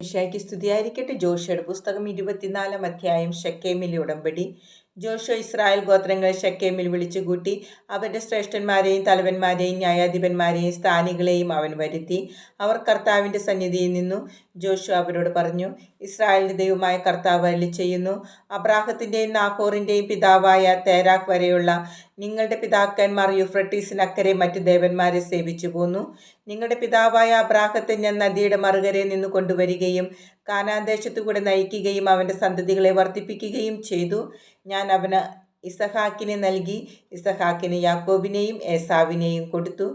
മിശിഹായ്ക്ക് സ്തുതിയായിരിക്കട്ടെ. ജോഷയുടെ പുസ്തകം ഇരുപത്തിനാലാം അധ്യായം ഷക്കേമിലെ ഉടമ്പടി. ജോഷോ ഇസ്രായേൽ ഗോത്രങ്ങളെ ഷക്കേമിൽ വിളിച്ചുകൂട്ടി. അവരുടെ ശ്രേഷ്ഠന്മാരെയും തലവന്മാരെയും ന്യായാധിപന്മാരെയും സ്ഥാനികളെയും അവൻ വരുത്തി. അവർ കർത്താവിന്റെ സന്നിധിയിൽ നിന്നു ജോഷു അവരോട് പറഞ്ഞു ഇസ്രായേലിന്റെ ദൈവമായ കർത്താവ് അല്ലി ചെയ്യുന്നു. അബ്രാഹത്തിന്റെയും നാഹോറിന്റെയും പിതാവായ തേരാഖ് വരെയുള്ള നിങ്ങളുടെ പിതാക്കന്മാർ യുഫ്രട്ടീസിനക്കരെ മറ്റു ദേവന്മാരെ സേവിച്ചു പോന്നു. നിങ്ങളുടെ പിതാവായ അബ്രാഹത്തെ ഞാൻ നദിയുടെ മറുകരയിൽ നിന്ന് കൊണ്ടുവരികയും കാനാൻ കൂടെ നയിക്കുകയും അവന്റെ സന്തതികളെ വർദ്ധിപ്പിക്കുകയും ചെയ്തു. ഞാൻ അവന് ഇസഹാക്കിനെ നൽകി ഇസഹാക്കിന് യാക്കോബിനെയും ഏസാവിനെയും കൊടുത്തു.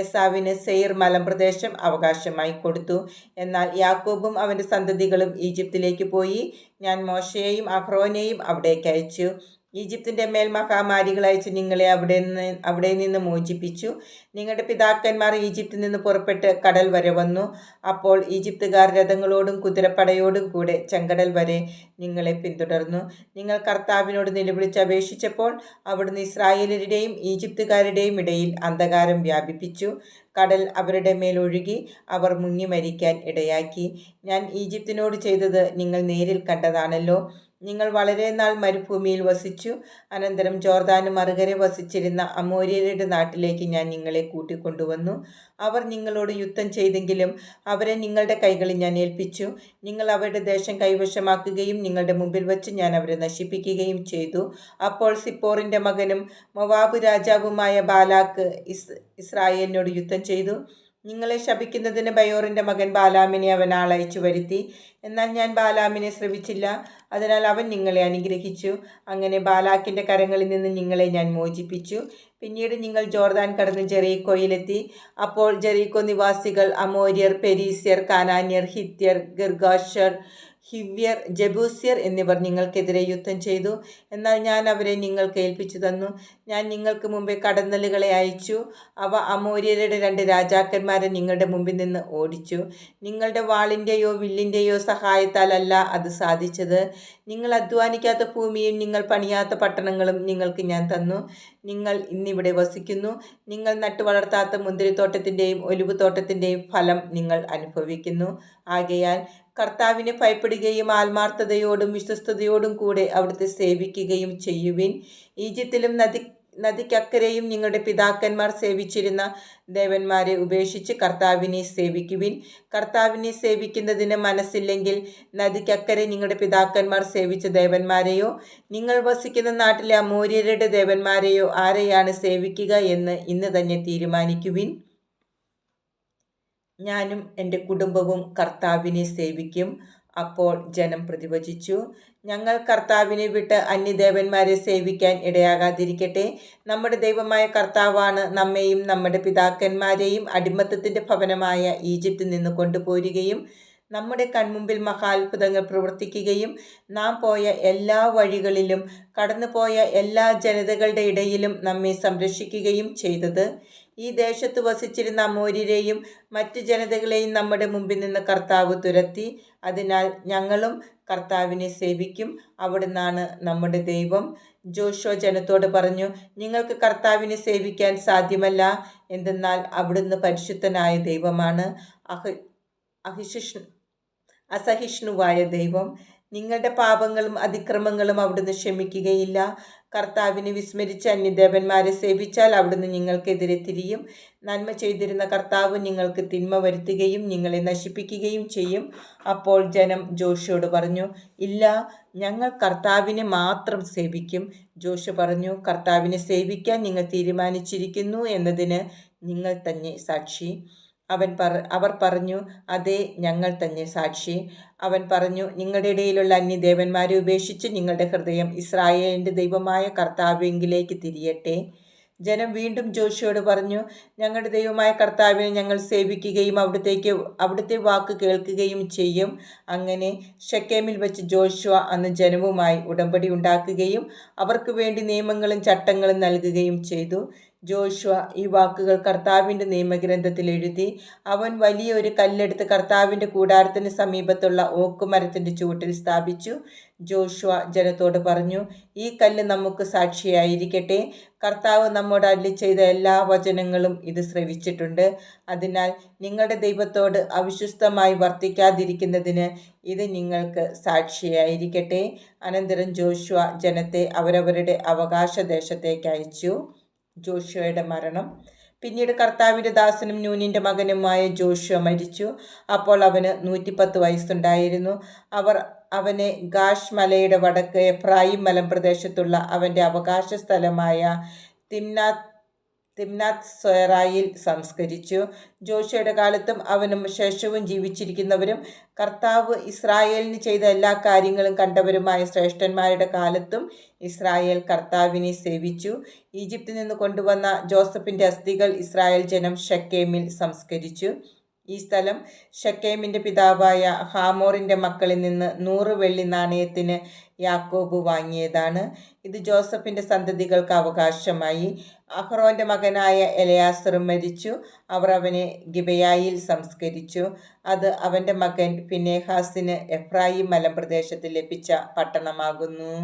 ഏസാവിന് സെയിർ മലമ്പ്രദേശം അവകാശമായി കൊടുത്തു. എന്നാൽ യാക്കോബും അവന്റെ സന്തതികളും ഈജിപ്തിലേക്ക് പോയി. ഞാൻ മോശയെയും അഹ്റോനെയും അവിടേക്ക് അയച്ചു. ഈജിപ്തിന്റെ മേൽ മഹാമാരികൾ അയച്ച് നിങ്ങളെ അവിടെ നിന്ന് അവിടെ നിന്ന് മോചിപ്പിച്ചു. നിങ്ങളുടെ പിതാക്കന്മാർ ഈജിപ്തിൽ നിന്ന് പുറപ്പെട്ട് കടൽ വരെ വന്നു. അപ്പോൾ ഈജിപ്തുകാർ രഥങ്ങളോടും കുതിരപ്പടയോടും കൂടെ ചെങ്കടൽ വരെ നിങ്ങളെ പിന്തുടർന്നു. നിങ്ങൾ കർത്താവിനോട് നിലവിളിച്ച് അപേക്ഷിച്ചപ്പോൾ അവിടുന്ന് ഇസ്രായേലരുടെയും ഈജിപ്തുകാരുടെയും ഇടയിൽ അന്ധകാരം വ്യാപിപ്പിച്ചു. കടൽ അവരുടെ മേൽ ഒഴുകി അവർ മുങ്ങി മരിക്കാൻ ഇടയാക്കി. ഞാൻ ഈജിപ്തിനോട് ചെയ്തത് നിങ്ങൾ നേരിൽ കണ്ടതാണല്ലോ. നിങ്ങൾ വളരെ നാൾ മരുഭൂമിയിൽ വസിച്ചു. അനന്തരം ജോർദാന് മറുകരെ വസിച്ചിരുന്ന അമോര്യരുടെ നാട്ടിലേക്ക് ഞാൻ നിങ്ങളെ കൂട്ടിക്കൊണ്ടുവന്നു. അവർ നിങ്ങളോട് യുദ്ധം ചെയ്തെങ്കിലും അവരെ നിങ്ങളുടെ കൈകളിൽ ഞാൻ ഏൽപ്പിച്ചു. നിങ്ങൾ അവരുടെ ദേശം കൈവശമാക്കുകയും നിങ്ങളുടെ മുമ്പിൽ വച്ച് ഞാൻ അവരെ നശിപ്പിക്കുകയും ചെയ്തു. അപ്പോൾ സിപ്പോറിന്റെ മകനും മൊവാബ് രാജാവുമായ ബാലാക്ക് ഇസ് ഇസ്രായേലിനോട് യുദ്ധം ചെയ്തു. നിങ്ങളെ ശപിക്കുന്നതിന് ബയോറിന്റെ മകൻ ബാലാമിനെ അവൻ ആളയച്ചു വരുത്തി. എന്നാൽ ഞാൻ ബാലാമിനെ ശ്രവിച്ചില്ല. അതിനാൽ അവൻ നിങ്ങളെ അനുഗ്രഹിച്ചു. അങ്ങനെ ബാലാക്കിന്റെ കരങ്ങളിൽ നിന്ന് നിങ്ങളെ ഞാൻ മോചിപ്പിച്ചു. പിന്നീട് നിങ്ങൾ ജോർദാൻ കടന്ന് ജെറീക്കോയിലെത്തി. അപ്പോൾ ജെറീക്കോ നിവാസികൾ അമോര്യർ പെരീസ്യർ കാനാന്യർ ഹിത്യർ ഗിർഗാഷർ ഹിവ്യർ ജബൂസ്യർ എന്നിവർ നിങ്ങൾക്കെതിരെ യുദ്ധം ചെയ്തു. എന്നാൽ ഞാൻ അവരെ നിങ്ങൾക്ക് ഏൽപ്പിച്ചു തന്നു. ഞാൻ നിങ്ങൾക്ക് മുമ്പേ കടന്നലുകളെ അയച്ചു. അവ അമോര്യരുടെ രണ്ട് രാജാക്കന്മാരെ നിങ്ങളുടെ മുമ്പിൽ നിന്ന് ഓടിച്ചു. നിങ്ങളുടെ വാളിന്റെയോ വില്ലിന്റെയോ സഹായത്താലല്ല അത് സാധിച്ചത്. നിങ്ങൾ അധ്വാനിക്കാത്ത ഭൂമിയും നിങ്ങൾ പണിയാത്ത പട്ടണങ്ങളും നിങ്ങൾക്ക് ഞാൻ തന്നു. നിങ്ങൾ ഇന്നിവിടെ വസിക്കുന്നു. നിങ്ങൾ നട്ടു വളർത്താത്ത മുന്തിരിത്തോട്ടത്തിന്റെയും ഒലിവുതോട്ടത്തിന്റെയും ഫലം നിങ്ങൾ അനുഭവിക്കുന്നു. ആകയാൽ കർത്താവിനെ ഭയപ്പെടുകയും ആത്മാർത്ഥതയോടും വിശ്വസ്തയോടും കൂടെ അവിടുത്തെ സേവിക്കുകയും ചെയ്യുവിൻ. ഈജിപ്തിലും നദി നദിക്കക്കരെയും നിങ്ങളുടെ പിതാക്കന്മാർ സേവിച്ചിരുന്ന ദേവന്മാരെ ഉപേക്ഷിച്ച് കർത്താവിനെ സേവിക്കുവിൻ. കർത്താവിനെ സേവിക്കുന്നതിന് മനസ്സില്ലെങ്കിൽ നദിക്കക്കരെ നിങ്ങളുടെ പിതാക്കന്മാർ സേവിച്ച ദേവന്മാരെയോ നിങ്ങൾ വസിക്കുന്ന നാട്ടിലെ അമൂര്യരുടെ ദേവന്മാരെയോ ആരെയാണ് സേവിക്കുക എന്ന് ഇന്ന് തന്നെ തീരുമാനിക്കുവിൻ. ഞാനും എന്റെ കുടുംബവും കർത്താവിനെ സേവിക്കും. അപ്പോൾ ജനം പ്രതിവചിച്ചു. ഞങ്ങൾ കർത്താവിനെ വിട്ട് അന്യദേവന്മാരെ സേവിക്കാൻ ഇടയാകാതിരിക്കട്ടെ. നമ്മുടെ ദൈവമായ കർത്താവാണ് നമ്മെയും നമ്മുടെ പിതാക്കന്മാരെയും അടിമത്തത്തിന്റെ ഭവനമായ ഈജിപ്തിൽ നിന്ന് കൊണ്ടുപോരുകയും നമ്മുടെ കൺമുമ്പിൽ മഹാത്ഭുതങ്ങൾ പ്രവർത്തിക്കുകയും നാം പോയ എല്ലാ വഴികളിലും കടന്നുപോയ എല്ലാ ജനതകളുടെ ഇടയിലും നമ്മെ സംരക്ഷിക്കുകയും ചെയ്തത്. ഈ ദേശത്ത് വസിച്ചിരുന്ന അമൂര്യരെയും മറ്റു ജനതകളെയും നമ്മുടെ മുമ്പിൽ നിന്ന് കർത്താവ് തുരത്തി. അതിനാൽ ഞങ്ങളും കർത്താവിനെ സേവിക്കും. അവിടുന്നാണ് നമ്മുടെ ദൈവം. ജോഷോ ജനത്തോട് പറഞ്ഞു നിങ്ങൾക്ക് കർത്താവിനെ സേവിക്കാൻ സാധ്യമല്ല. എന്തെന്നാൽ അവിടുന്ന് പരിശുദ്ധനായ ദൈവമാണ്. അഹ് അഹിഷിഷ്ണു അസഹിഷ്ണുവായ ദൈവം. നിങ്ങളുടെ പാപങ്ങളും അതിക്രമങ്ങളും അവിടുന്ന് ക്ഷമിക്കുകയില്ല. കർത്താവിനെ വിസ്മരിച്ച് അന്യദേവന്മാരെ സേവിച്ചാൽ അവിടുന്ന് നിങ്ങൾക്കെതിരെ തിരിയും. നന്മ ചെയ്തിരുന്ന കർത്താവ് നിങ്ങൾക്ക് തിന്മ വരുത്തുകയും നിങ്ങളെ നശിപ്പിക്കുകയും ചെയ്യും. അപ്പോൾ ജനം ജോഷിയോട് പറഞ്ഞു ഇല്ല ഞങ്ങൾ കർത്താവിനെ മാത്രം സേവിക്കും. ജോഷി പറഞ്ഞു കർത്താവിനെ സേവിക്കാൻ നിങ്ങൾ തീരുമാനിച്ചിരിക്കുന്നു എന്നതിന് നിങ്ങൾ തന്നെ സാക്ഷി. അവൻ പറ അവർ പറഞ്ഞു അതെ ഞങ്ങൾ തന്നെ സാക്ഷി. അവൻ പറഞ്ഞു നിങ്ങളുടെ ഇടയിലുള്ള അന്യദേവന്മാരെ ഉപേക്ഷിച്ച് നിങ്ങളുടെ ഹൃദയം ഇസ്രായേലിന്റെ ദൈവമായ കർത്താവെങ്കിലേക്ക് തിരിയട്ടെ. ജനം വീണ്ടും ജോഷിയോട് പറഞ്ഞു ഞങ്ങളുടെ ദൈവമായ കർത്താവിനെ ഞങ്ങൾ സേവിക്കുകയും അവിടത്തേക്ക് അവിടുത്തെ വാക്ക് കേൾക്കുകയും ചെയ്യും. അങ്ങനെ ഷക്കേമിൽ വെച്ച് ജോഷുവ അന്ന് ജനവുമായി ഉടമ്പടി ഉണ്ടാക്കുകയും അവർക്ക് വേണ്ടി നിയമങ്ങളും ചട്ടങ്ങളും നൽകുകയും ചെയ്തു. ജോഷുവ ഈ വാക്കുകൾ കർത്താവിന്റെ നിയമഗ്രന്ഥത്തിൽ എഴുതി അവൻ വലിയൊരു കല്ലെടുത്ത് കർത്താവിന്റെ കൂടാരത്തിന് സമീപത്തുള്ള ഓക്കുമരത്തിന്റെ ചുവട്ടിൽ സ്ഥാപിച്ചു. ജോഷുവ ജനത്തോട് പറഞ്ഞു ഈ കല്ല് നമുക്ക് സാക്ഷിയായിരിക്കട്ടെ. കർത്താവ് നമ്മോട് അല്ലി ചെയ്ത എല്ലാ വചനങ്ങളും ഇത് ശ്രവിച്ചിട്ടുണ്ട്. അതിനാൽ നിങ്ങളുടെ ദൈവത്തോട് അവിശ്വസ്തമായി വർത്തിക്കാതിരിക്കുന്നതിന് ഇത് നിങ്ങൾക്ക് സാക്ഷിയായിരിക്കട്ടെ. അനന്തരം ജോഷുവ ജനത്തെ അവരവരുടെ അവകാശ ദേശത്തേക്ക് അയച്ചു. ജോഷുവയുടെ മരണം. പിന്നീട് കർത്താവിന്റെ ദാസനും നൂനിന്റെ മകനുമായ ജോഷുവ മരിച്ചു. അപ്പോൾ അവന് നൂറ്റിപ്പത്ത് വയസ്സുണ്ടായിരുന്നു. അവർ അവനെ ഗാഷ് മലയുടെ വടക്ക് എഫ്രായിം മലമ്പ്രദേശത്തുള്ള അവന്റെ അവകാശ സ്ഥലമായ തിംനാത്ത് തിംനാത്ത് സൊയറായിൽ സംസ്കരിച്ചു. ജോഷയുടെ കാലത്തും അവനും ശേഷവും ജീവിച്ചിരിക്കുന്നവരും കർത്താവ് ഇസ്രായേലിന് ചെയ്ത എല്ലാ കാര്യങ്ങളും കണ്ടവരുമായ ശ്രേഷ്ഠന്മാരുടെ കാലത്തും ഇസ്രായേൽ കർത്താവിനെ സേവിച്ചു. ഈജിപ്തിൽ നിന്ന് കൊണ്ടുവന്ന ജോസഫിന്റെ അസ്ഥികൾ ഇസ്രായേൽ ജനം ഷക്കേമിൽ സംസ്കരിച്ചു. ഈ സ്ഥലം ഷക്കേമിന്റെ പിതാവായ ഹാമോറിന്റെ മക്കളിൽ നിന്ന് നൂറ് വെള്ളി നാണയത്തിന് യാക്കോബ് വാങ്ങിയതാണ്. ഇത് ജോസഫിന്റെ സന്തതികൾക്ക് അവകാശമായി. അഹ്റോന്റെ മകനായ എലയാസറും മരിച്ചു. അവർ അവനെ ഗിബയായിൽ സംസ്കരിച്ചു. അത് അവന്റെ മകൻ ഫിനേഹാസിന് എഫ്രായിം മലമ്പ്രദേശത്ത് ലഭിച്ച പട്ടണമാകുന്നു.